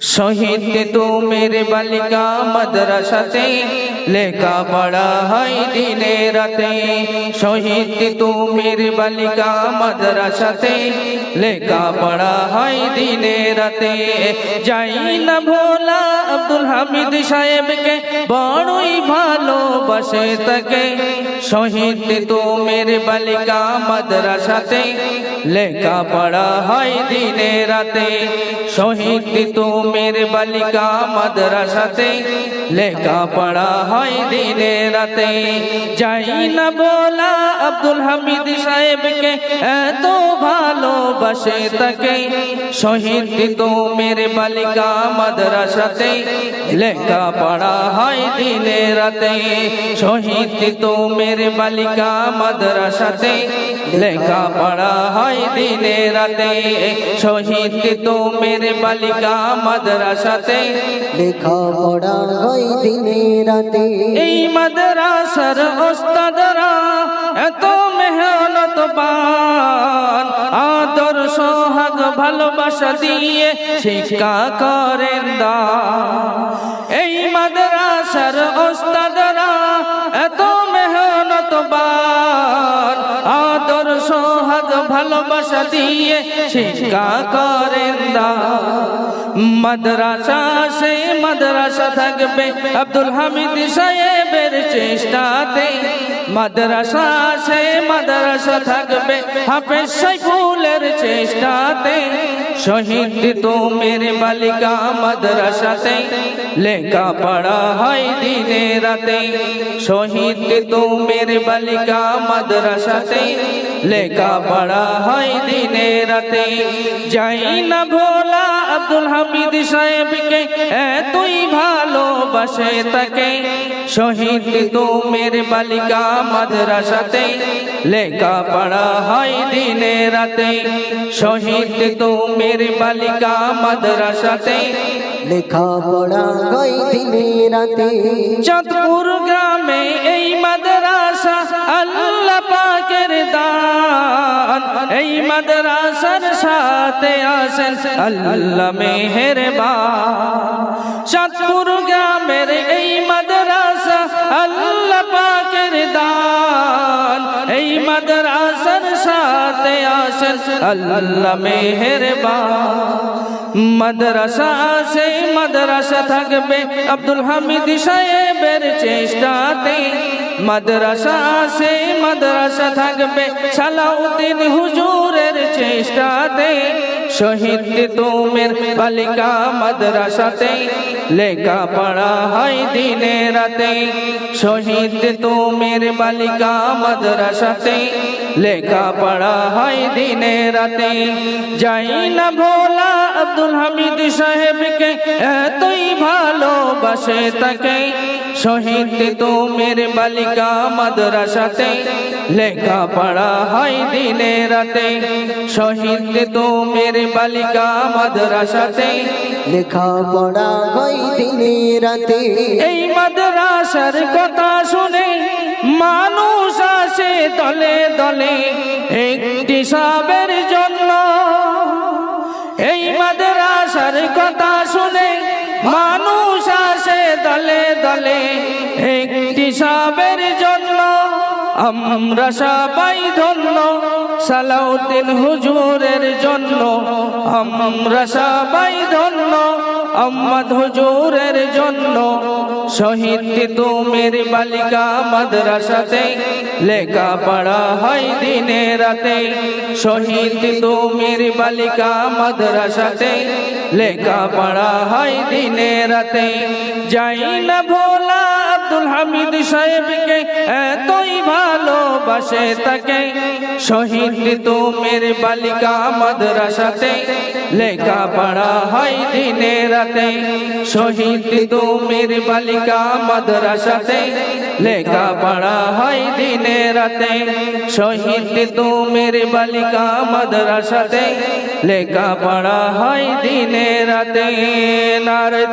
শহীদ তু মেরে বালিকা মাদ্রাসাতে লেখা পড়া হয় দিনে রাতে শহীদ তু মেরে বালিকা মাদ্রাসাতে লেখা পড়া হয় দিনে রাতে যাই না ভোলা আব্দুল হামিদ সাহেবকে বড়ই ভালোবাসে তাকে। শহীদ তু বালিকা মাদ্রাসাতে লেখা পড়া হয় দিনে রাতে। শহীদ তু বালিকা মাদ্রাসাতে লেখা পড়া হয় দিনে রাতে। যাই না বলা আব্দুল হামিদ সাহেবকে এত ভালোবাসে তাকে। শহীদ তো মেরে বালিকা মাদ্রাসাতে লেখা পড়া হয় দিনে রাতে শহীদ তো বালিকা মাদ্রাসাতে লেখা পড়া হয় দিনে রাতে শহীদ তো বালিকা মাদ্রাসাতে লেখা পড়া হয় দিনে রাতে এই মাদ্রাসার ওস্তাদরা এত মেহনত পান সোহাগ ভালোবাসা দিয়ে শিক্ষা করেন দান এই মাদ্রাসার ওস্তাদরা এত মেহনত পান আদর সোহাগ ভালোবাসা দিয়ে শিক্ষা করেন দান মাদ্রাসা সে মাদ্রাসা থাকবে আব্দুল হামিদ সাহেবের চেষ্টাতে। মাদ্রাসা সে মাদ্রাসা থাকবে। হাফেজ সাইফুলের চেষ্টাতে। শহীদ তো মেরে বালিকা মাদ্রাসাতে। লেখা পড়া হয় দিনে রাতে। শহীদ তো মেরে বালিকা মাদ্রাসাতে। লেখা পড়া হয় দিনে রাতে। যাই না ভোলা আব্দুল হামিদ সাহেবকে এতই ভালোবাসে তাকে। শহীদ তো মেরে বালিকা মাদ্রাসাতে লেখা পড়া হয় দিনে রাতে। শহীদ তো মেরে বালিকা মাদ্রাসাতে লেখা পড়া হয় দিনে রাতে। চাঁদপুর গ্রামে এই মাদ্রাসা আল্লাহ এই মাদ্রাসার সাথে আসেন আল্লাহ মেহেরবা সাতপুর গ্রামের এই মাদ্রাসা আল্লাহ পাকের দান সাথে আসেন আল্লাহ মেহেরবান মাদ্রাসা সে মাদ্রাসা থাকবে আব্দুল হামিদ সাহেবের চেষ্টাতে মাদ্রাসা সে মাদ্রাসা থাকবে সালাউদ্দিন হুজুরের চেষ্টাতে শহীদ তুমের বালিকা মাদ্রাসাতে লেখা পড়া হয় দিনে রাতে শহীদ তুমের বালিকা মাদ্রাসাতে লেখা পড়া হয় দিনে রাতে যাই না ভোলা আব্দুল হামিদ সাহেবকে এতই ভালোবাসে তাকে শহীদ তুমের বালিকা মাদ্রাসাতে লেখা পড়া হয় দিনে রাতে। শহীদ তুমের বালিকা মাদ্রাসাতে লেখা পড়া হয় দিনে রাতে। এই মাদ্রাসার কথা শুনে মানুষ আসে দলে দলে একটি সাবের জন্য। এই মাদ্রাসার কথা শুনে মানুষ দলে একটি সাবের জন্য আমরা সবাই ধন্য সালাউদ্দিন হুজুরের জন্য আমরা সবাই ধন্য। হুজুরের জন্য শহীদ তুমির বালিকা মাদ্রাসাতে লেখা পড়া হয় দিনে রাতে। শহীদ তুমির বালিকা মাদ্রাসাতে লেখা পড়া হয় দিনে রাতে। যাই না ভোলা হামিদ সাহেবকে এতই ভালোবাসে তাকে। শহীদ তুমের বালিকা মাদ্রাসাতে। লেখা পড়া হয় দিনে রাতে। শহীদ তুমের বালিকা মাদ্রাসাতে। লেখা পড়া হয় দিনে রাতে। শহীদ তুমের বালিকা মাদ্রাসাতে। লেখা পড়া হয় দিনে রাতে। নারদ